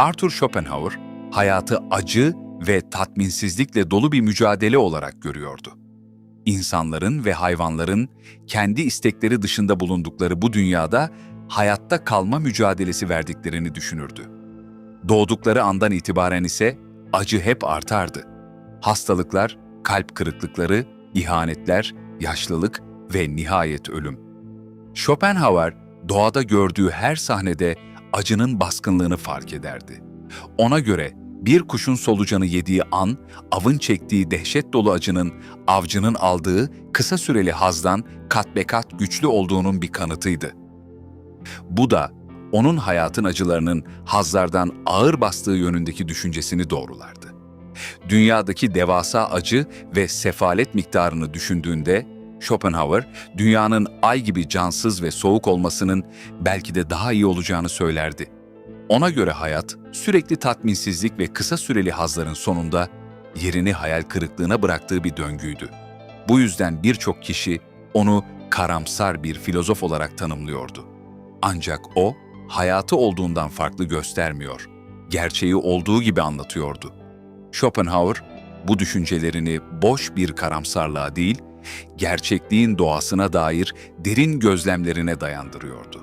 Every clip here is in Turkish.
Arthur Schopenhauer, hayatı acı ve tatminsizlikle dolu bir mücadele olarak görüyordu. İnsanların ve hayvanların kendi istekleri dışında bulundukları bu dünyada hayatta kalma mücadelesi verdiklerini düşünürdü. Doğdukları andan itibaren ise acı hep artardı. Hastalıklar, kalp kırıklıkları, ihanetler, yaşlılık ve nihayet ölüm. Schopenhauer, doğada gördüğü her sahnede acının baskınlığını fark ederdi. Ona göre bir kuşun solucanı yediği an, avın çektiği dehşet dolu acının, avcının aldığı kısa süreli hazdan kat be kat güçlü olduğunun bir kanıtıydı. Bu da onun hayatın acılarının hazlardan ağır bastığı yönündeki düşüncesini doğrulardı. Dünyadaki devasa acı ve sefalet miktarını düşündüğünde Schopenhauer, dünyanın ay gibi cansız ve soğuk olmasının belki de daha iyi olacağını söylerdi. Ona göre hayat, sürekli tatminsizlik ve kısa süreli hazların sonunda yerini hayal kırıklığına bıraktığı bir döngüydü. Bu yüzden birçok kişi onu karamsar bir filozof olarak tanımlıyordu. Ancak o, hayatı olduğundan farklı göstermiyor, gerçeği olduğu gibi anlatıyordu. Schopenhauer, bu düşüncelerini boş bir karamsarlığa değil, gerçekliğin doğasına dair derin gözlemlerine dayandırıyordu.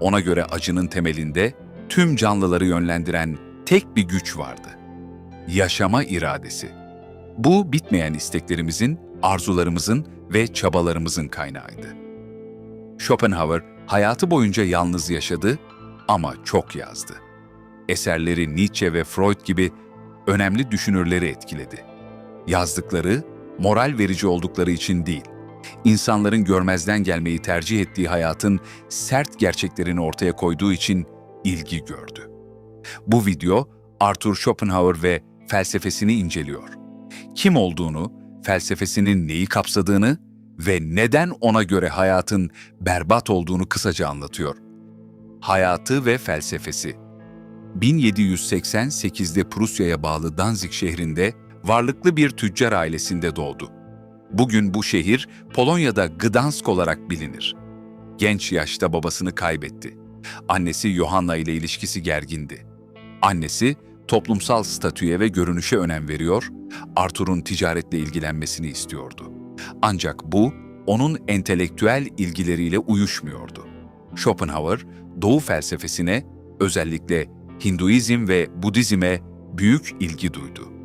Ona göre acının temelinde tüm canlıları yönlendiren tek bir güç vardı. Yaşama iradesi. Bu bitmeyen isteklerimizin, arzularımızın ve çabalarımızın kaynağıydı. Schopenhauer hayatı boyunca yalnız yaşadı ama çok yazdı. Eserleri Nietzsche ve Freud gibi önemli düşünürleri etkiledi. Yazdıkları, moral verici oldukları için değil, insanların görmezden gelmeyi tercih ettiği hayatın sert gerçeklerini ortaya koyduğu için ilgi gördü. Bu video Arthur Schopenhauer ve felsefesini inceliyor. Kim olduğunu, felsefesinin neyi kapsadığını ve neden ona göre hayatın berbat olduğunu kısaca anlatıyor. Hayatı ve felsefesi 1788'de Prusya'ya bağlı Danzig şehrinde varlıklı bir tüccar ailesinde doğdu. Bugün bu şehir Polonya'da Gdansk olarak bilinir. Genç yaşta babasını kaybetti. Annesi Johanna ile ilişkisi gergindi. Annesi toplumsal statüye ve görünüşe önem veriyor, Arthur'un ticaretle ilgilenmesini istiyordu. Ancak bu onun entelektüel ilgileriyle uyuşmuyordu. Schopenhauer, Doğu felsefesine, özellikle Hinduizm ve Budizm'e büyük ilgi duydu.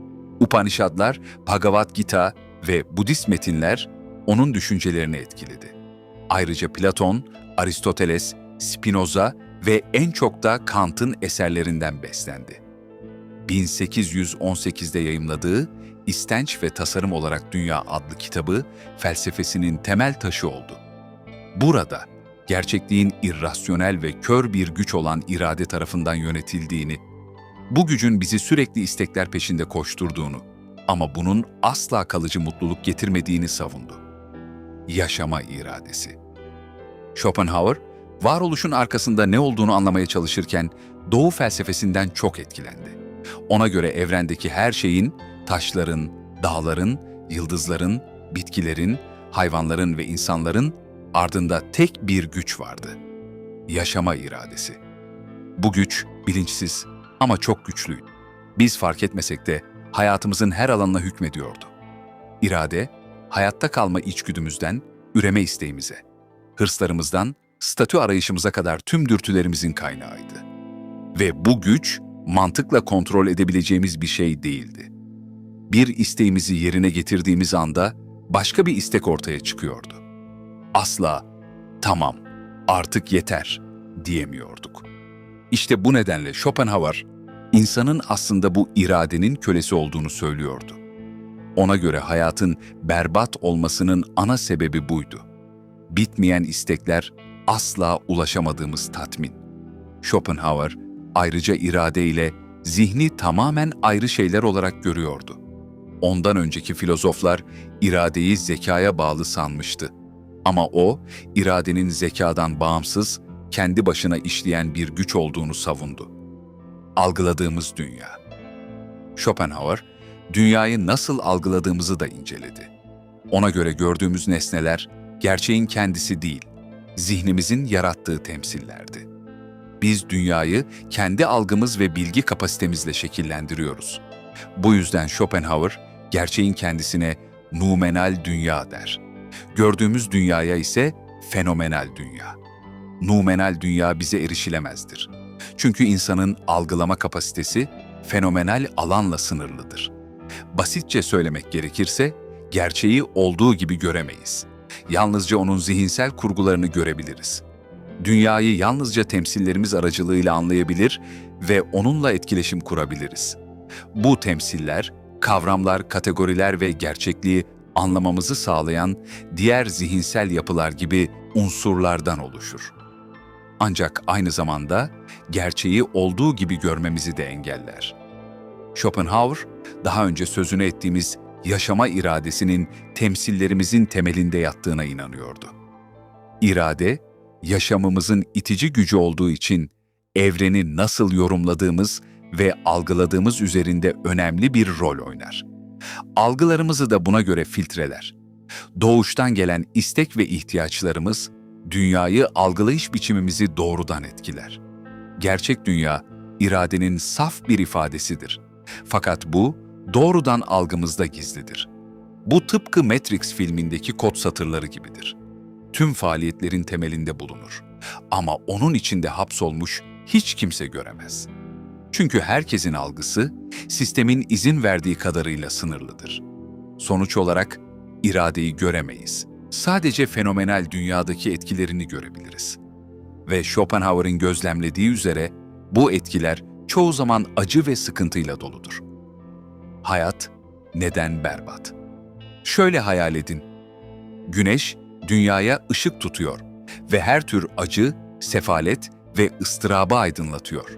Upanishadlar, Bhagavad Gita ve Budist metinler onun düşüncelerini etkiledi. Ayrıca Platon, Aristoteles, Spinoza ve en çok da Kant'ın eserlerinden beslendi. 1818'de yayımladığı İstenç ve Tasarım olarak Dünya adlı kitabı felsefesinin temel taşı oldu. Burada gerçekliğin irrasyonel ve kör bir güç olan irade tarafından yönetildiğini, bu gücün bizi sürekli istekler peşinde koşturduğunu ama bunun asla kalıcı mutluluk getirmediğini savundu. Yaşama iradesi. Schopenhauer, varoluşun arkasında ne olduğunu anlamaya çalışırken Doğu felsefesinden çok etkilendi. Ona göre evrendeki her şeyin, taşların, dağların, yıldızların, bitkilerin, hayvanların ve insanların ardında tek bir güç vardı. Yaşama iradesi. Bu güç bilinçsiz ama çok güçlüydü. Biz fark etmesek de hayatımızın her alanına hükmediyordu. İrade, hayatta kalma içgüdümüzden üreme isteğimize, hırslarımızdan statü arayışımıza kadar tüm dürtülerimizin kaynağıydı. Ve bu güç mantıkla kontrol edebileceğimiz bir şey değildi. Bir isteğimizi yerine getirdiğimiz anda başka bir istek ortaya çıkıyordu. Asla tamam artık yeter diyemiyorduk. İşte bu nedenle Schopenhauer insanın aslında bu iradenin kölesi olduğunu söylüyordu. Ona göre hayatın berbat olmasının ana sebebi buydu. Bitmeyen istekler asla ulaşamadığımız tatmin. Schopenhauer ayrıca irade ile zihni tamamen ayrı şeyler olarak görüyordu. Ondan önceki filozoflar iradeyi zekaya bağlı sanmıştı. Ama o, iradenin zekadan bağımsız, kendi başına işleyen bir güç olduğunu savundu. Algıladığımız dünya. Schopenhauer, dünyayı nasıl algıladığımızı da inceledi. Ona göre gördüğümüz nesneler gerçeğin kendisi değil, zihnimizin yarattığı temsillerdi. Biz dünyayı kendi algımız ve bilgi kapasitemizle şekillendiriyoruz. Bu yüzden Schopenhauer gerçeğin kendisine numenal dünya der. Gördüğümüz dünyaya ise fenomenal dünya. Numenal dünya bize erişilemezdir. Çünkü insanın algılama kapasitesi fenomenal alanla sınırlıdır. Basitçe söylemek gerekirse, gerçeği olduğu gibi göremeyiz. Yalnızca onun zihinsel kurgularını görebiliriz. Dünyayı yalnızca temsillerimiz aracılığıyla anlayabilir ve onunla etkileşim kurabiliriz. Bu temsiller, kavramlar, kategoriler ve gerçekliği anlamamızı sağlayan diğer zihinsel yapılar gibi unsurlardan oluşur. Ancak aynı zamanda gerçeği olduğu gibi görmemizi de engeller. Schopenhauer, daha önce sözünü ettiğimiz yaşama iradesinin temsillerimizin temelinde yattığına inanıyordu. İrade, yaşamımızın itici gücü olduğu için evreni nasıl yorumladığımız ve algıladığımız üzerinde önemli bir rol oynar. Algılarımızı da buna göre filtreler. Doğuştan gelen istek ve ihtiyaçlarımız, dünyayı algılayış biçimimizi doğrudan etkiler. Gerçek dünya, iradenin saf bir ifadesidir. Fakat bu, doğrudan algımızda gizlidir. Bu tıpkı Matrix filmindeki kod satırları gibidir. Tüm faaliyetlerin temelinde bulunur. Ama onun içinde hapsolmuş hiç kimse göremez. Çünkü herkesin algısı, sistemin izin verdiği kadarıyla sınırlıdır. Sonuç olarak iradeyi göremeyiz. Sadece fenomenal dünyadaki etkilerini görebiliriz. Ve Schopenhauer'in gözlemlediği üzere bu etkiler çoğu zaman acı ve sıkıntıyla doludur. Hayat neden berbat? Şöyle hayal edin. Güneş dünyaya ışık tutuyor ve her tür acı, sefalet ve ıstırabı aydınlatıyor.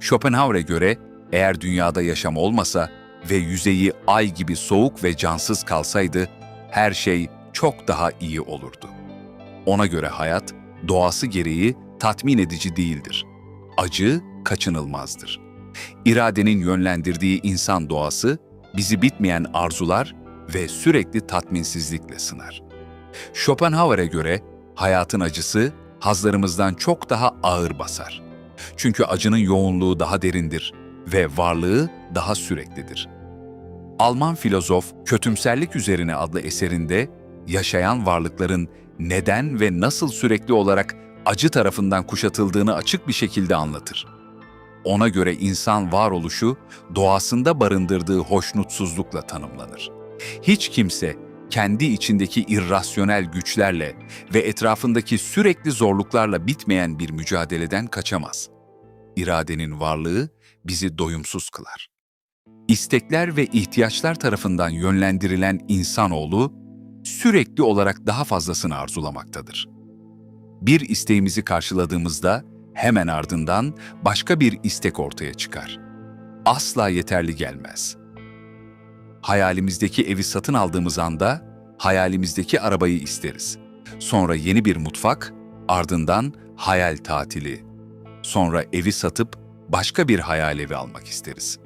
Schopenhauer'e göre eğer dünyada yaşam olmasa ve yüzeyi ay gibi soğuk ve cansız kalsaydı, her şey çok daha iyi olurdu. Ona göre hayat, doğası gereği tatmin edici değildir. Acı kaçınılmazdır. İradenin yönlendirdiği insan doğası, bizi bitmeyen arzular ve sürekli tatminsizlikle sınar. Schopenhauer'e göre hayatın acısı hazlarımızdan çok daha ağır basar. Çünkü acının yoğunluğu daha derindir ve varlığı daha süreklidir. Alman filozof Kötümserlik Üzerine adlı eserinde yaşayan varlıkların neden ve nasıl sürekli olarak acı tarafından kuşatıldığını açık bir şekilde anlatır. Ona göre insan varoluşu doğasında barındırdığı hoşnutsuzlukla tanımlanır. Hiç kimse kendi içindeki irrasyonel güçlerle ve etrafındaki sürekli zorluklarla bitmeyen bir mücadeleden kaçamaz. İradenin varlığı bizi doyumsuz kılar. İstekler ve ihtiyaçlar tarafından yönlendirilen insanoğlu sürekli olarak daha fazlasını arzulamaktadır. Bir isteğimizi karşıladığımızda hemen ardından başka bir istek ortaya çıkar. Asla yeterli gelmez. Hayalimizdeki evi satın aldığımız anda hayalimizdeki arabayı isteriz. Sonra yeni bir mutfak, ardından hayal tatili. Sonra evi satıp başka bir hayal evi almak isteriz.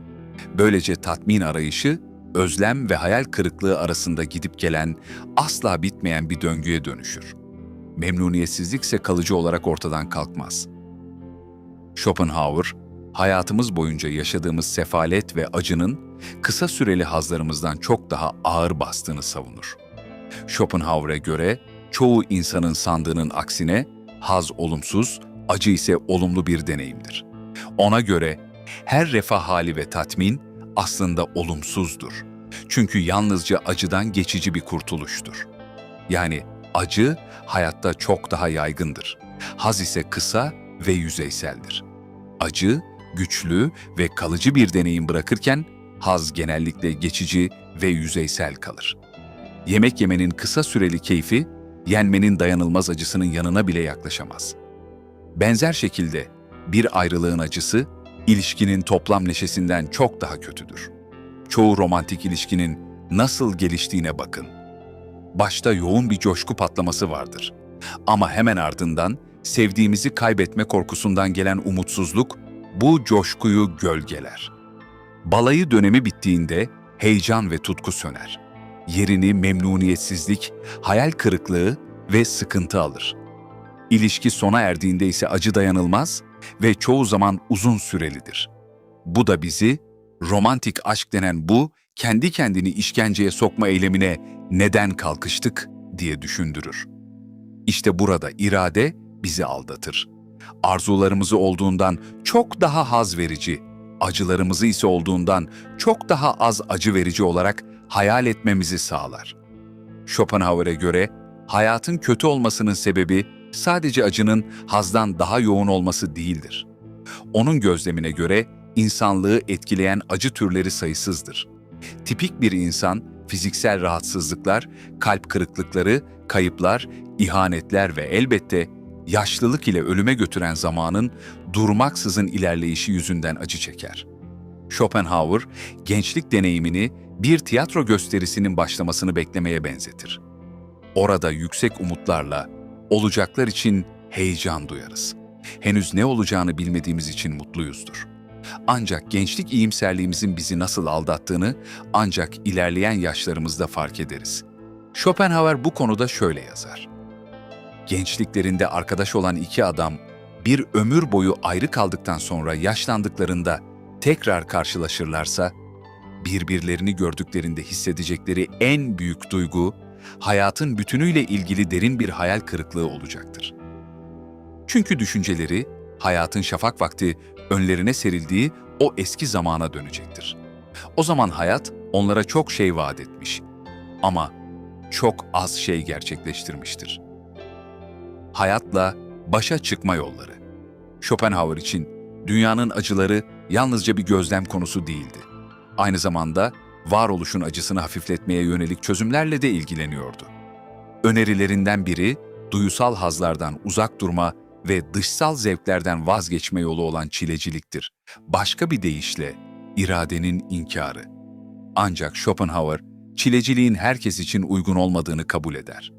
Böylece tatmin arayışı, özlem ve hayal kırıklığı arasında gidip gelen, asla bitmeyen bir döngüye dönüşür. Memnuniyetsizlik ise kalıcı olarak ortadan kalkmaz. Schopenhauer, hayatımız boyunca yaşadığımız sefalet ve acının kısa süreli hazlarımızdan çok daha ağır bastığını savunur. Schopenhauer'e göre çoğu insanın sandığının aksine haz olumsuz, acı ise olumlu bir deneyimdir. Ona göre her refah hali ve tatmin aslında olumsuzdur. Çünkü yalnızca acıdan geçici bir kurtuluştur. Yani acı hayatta çok daha yaygındır. Haz ise kısa ve yüzeyseldir. Acı, güçlü ve kalıcı bir deneyim bırakırken haz genellikle geçici ve yüzeysel kalır. Yemek yemenin kısa süreli keyfi, yenmenin dayanılmaz acısının yanına bile yaklaşamaz. Benzer şekilde bir ayrılığın acısı, ilişkinin toplam neşesinden çok daha kötüdür. Çoğu romantik ilişkinin nasıl geliştiğine bakın. Başta yoğun bir coşku patlaması vardır. Ama hemen ardından sevdiğimizi kaybetme korkusundan gelen umutsuzluk bu coşkuyu gölgeler. Balayı dönemi bittiğinde heyecan ve tutku söner. Yerini memnuniyetsizlik, hayal kırıklığı ve sıkıntı alır. İlişki sona erdiğinde ise acı dayanılmaz ve çoğu zaman uzun sürelidir. Bu da bizi romantik aşk denen bu kendi kendini işkenceye sokma eylemine neden kalkıştık diye düşündürür. İşte burada irade bizi aldatır. Arzularımızı olduğundan çok daha haz verici, acılarımızı ise olduğundan çok daha az acı verici olarak hayal etmemizi sağlar. Schopenhauer'e göre hayatın kötü olmasının sebebi sadece acının hazdan daha yoğun olması değildir. Onun gözlemine göre insanlığı etkileyen acı türleri sayısızdır. Tipik bir insan fiziksel rahatsızlıklar, kalp kırıklıkları, kayıplar, ihanetler ve elbette yaşlılık ile ölüme götüren zamanın durmaksızın ilerleyişi yüzünden acı çeker. Schopenhauer, gençlik deneyimini bir tiyatro gösterisinin başlamasını beklemeye benzetir. Orada yüksek umutlarla, olacaklar için heyecan duyarız. Henüz ne olacağını bilmediğimiz için mutluyuzdur. Ancak gençlik iyimserliğimizin bizi nasıl aldattığını ancak ilerleyen yaşlarımızda fark ederiz. Schopenhauer bu konuda şöyle yazar. Gençliklerinde arkadaş olan iki adam bir ömür boyu ayrı kaldıktan sonra yaşlandıklarında tekrar karşılaşırlarsa, birbirlerini gördüklerinde hissedecekleri en büyük duygu, hayatın bütünüyle ilgili derin bir hayal kırıklığı olacaktır. Çünkü düşünceleri, hayatın şafak vakti önlerine serildiği o eski zamana dönecektir. O zaman hayat onlara çok şey vaat etmiş ama çok az şey gerçekleştirmiştir. Hayatla başa çıkma yolları. Schopenhauer için dünyanın acıları yalnızca bir gözlem konusu değildi. Aynı zamanda varoluşun acısını hafifletmeye yönelik çözümlerle de ilgileniyordu. Önerilerinden biri duyusal hazlardan uzak durma ve dışsal zevklerden vazgeçme yolu olan çileciliktir. Başka bir deyişle iradenin inkarı. Ancak Schopenhauer çileciliğin herkes için uygun olmadığını kabul eder.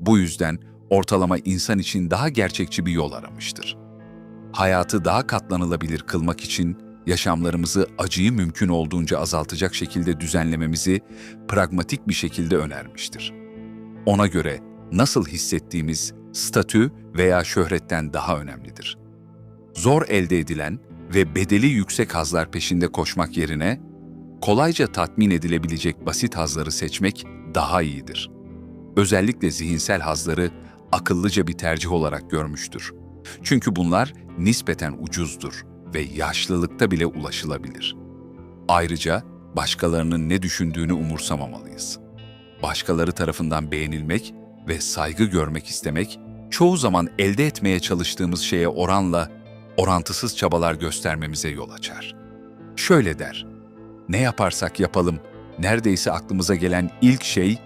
Bu yüzden ortalama insan için daha gerçekçi bir yol aramıştır. Hayatı daha katlanılabilir kılmak için yaşamlarımızı acıyı mümkün olduğunca azaltacak şekilde düzenlememizi pragmatik bir şekilde önermiştir. Ona göre nasıl hissettiğimiz statü veya şöhretten daha önemlidir. Zor elde edilen ve bedeli yüksek hazlar peşinde koşmak yerine kolayca tatmin edilebilecek basit hazları seçmek daha iyidir. Özellikle zihinsel hazları akıllıca bir tercih olarak görmüştür. Çünkü bunlar nispeten ucuzdur ve yaşlılıkta bile ulaşılabilir. Ayrıca başkalarının ne düşündüğünü umursamamalıyız. Başkaları tarafından beğenilmek ve saygı görmek istemek çoğu zaman elde etmeye çalıştığımız şeye oranla orantısız çabalar göstermemize yol açar. Şöyle der, ne yaparsak yapalım, neredeyse aklımıza gelen ilk şey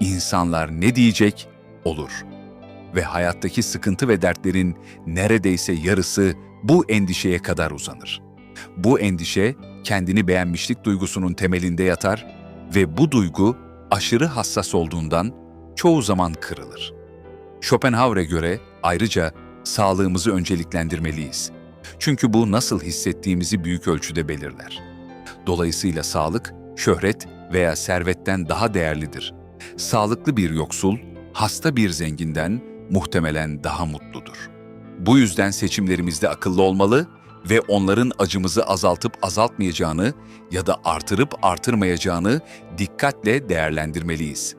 insanlar ne diyecek olur. Ve hayattaki sıkıntı ve dertlerin neredeyse yarısı bu endişeye kadar uzanır. Bu endişe kendini beğenmişlik duygusunun temelinde yatar ve bu duygu aşırı hassas olduğundan çoğu zaman kırılır. Schopenhauer'e göre ayrıca sağlığımızı önceliklendirmeliyiz. Çünkü bu nasıl hissettiğimizi büyük ölçüde belirler. Dolayısıyla sağlık, şöhret veya servetten daha değerlidir. Sağlıklı bir yoksul, hasta bir zenginden muhtemelen daha mutludur. Bu yüzden seçimlerimizde akıllı olmalı ve onların acımızı azaltıp azaltmayacağını ya da artırıp artırmayacağını dikkatle değerlendirmeliyiz.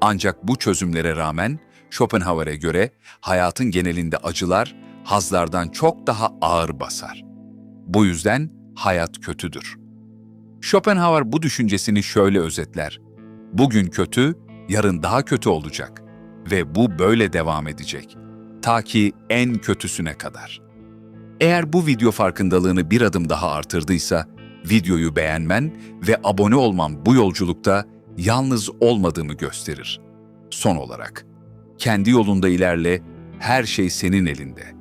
Ancak bu çözümlere rağmen Schopenhauer'e göre hayatın genelinde acılar hazlardan çok daha ağır basar. Bu yüzden hayat kötüdür. Schopenhauer bu düşüncesini şöyle özetler. Bugün kötü, yarın daha kötü olacak ve bu böyle devam edecek. Ta ki en kötüsüne kadar. Eğer bu video farkındalığını bir adım daha artırdıysa, videoyu beğenmen ve abone olman bu yolculukta yalnız olmadığımı gösterir. Son olarak, kendi yolunda ilerle, her şey senin elinde.